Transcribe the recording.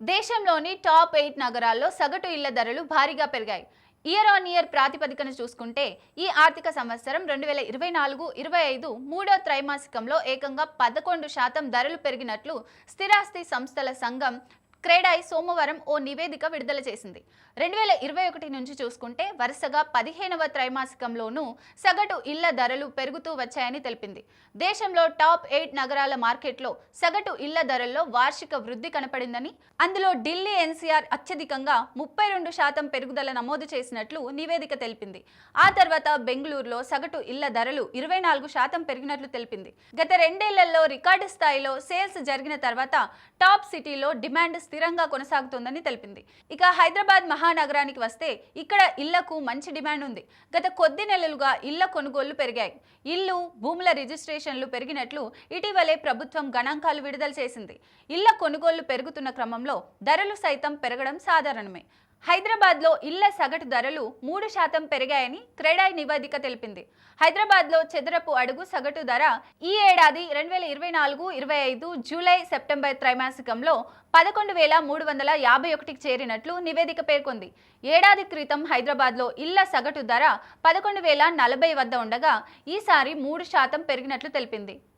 దేశంలోని top eight నగరాల్లో సగటు ఇళ్ళ ధరలు భారీగా పెరిగాయి. ఇయర్ ఆన్ ఇయర్ ప్రాతిపదికన చూసుకుంటే ఈ ఆర్థిక సంవత్సరం రెండు వేల ఇరవై నాలుగు ఇరవై ఐదు మూడో త్రైమాసికంలో ఏకంగా పదకొండు శాతం ధరలు పెరిగినట్లు స్థిరాస్తి సంస్థల సంఘం క్రేడాయి సోమవారం ఓ నివేదిక విడుదల చేసింది. రెండు వేల ఇరవై ఒకటి నుంచి చూసుకుంటే వరుసగా పదిహేనవ త్రైమాసికంలోనూ సగటు ఇళ్ళ ధరలు పెరుగుతూ వచ్చాయని తెలిపింది. దేశంలో టాప్ ఎయిట్ నగరాల మార్కెట్లో సగటు ఇళ్ళ ధరల్లో వార్షిక వృద్ధి కనపడిందని అందులో ఢిల్లీ ఎన్సీఆర్ అత్యధికంగా ముప్పై రెండు శాతం పెరుగుదల నమోదు చేసినట్లు నివేదిక తెలిపింది. ఆ తర్వాత బెంగళూరులో సగటు ఇళ్ళ ధరలు ఇరవై నాలుగు శాతం పెరిగినట్లు తెలిపింది. గత రెండేళ్ళలో రికార్డు స్థాయిలో సేల్స్ జరిగిన తర్వాత టాప్ సిటీలో డిమాండ్ స్థిరంగా కొనసాగుతోందని తెలిపింది. ఇక హైదరాబాద్ మహానగరానికి వస్తే ఇక్కడ ఇళ్ళకు మంచి డిమాండ్ ఉంది. గత కొద్ది నెలలుగా ఇళ్ళ కొనుగోళ్ళు పెరిగాయి. ఇల్లు భూముల రిజిస్ట్రేషన్లు పెరిగినట్లు ఇటీవలే ప్రభుత్వం గణాంకాలు విడుదల చేసింది. ఇళ్ళ కొనుగోళ్ళు పెరుగుతున్న క్రమంలో ధరలు సైతం పెరగడం సాధారణమే. హైదరాబాద్లో ఇళ్ళ సగటు ధరలు మూడు శాతం పెరిగాయని క్రెడాయ్ నివేదిక తెలిపింది. హైదరాబాద్లో చదరపు అడుగు సగటు ధర ఈ ఏడాది రెండు వేల ఇరవై నాలుగు ఇరవై ఐదు జూలై సెప్టెంబర్ త్రైమాసికంలో పదకొండు వేల మూడు వందల యాభై ఒకటికి చేరినట్లు నివేదిక పేర్కొంది. ఏడాది క్రితం హైదరాబాద్లో ఇళ్ళ సగటు ధర పదకొండు వేల నలభై వద్ద ఉండగా ఈసారి మూడు శాతం పెరిగినట్లు తెలిపింది.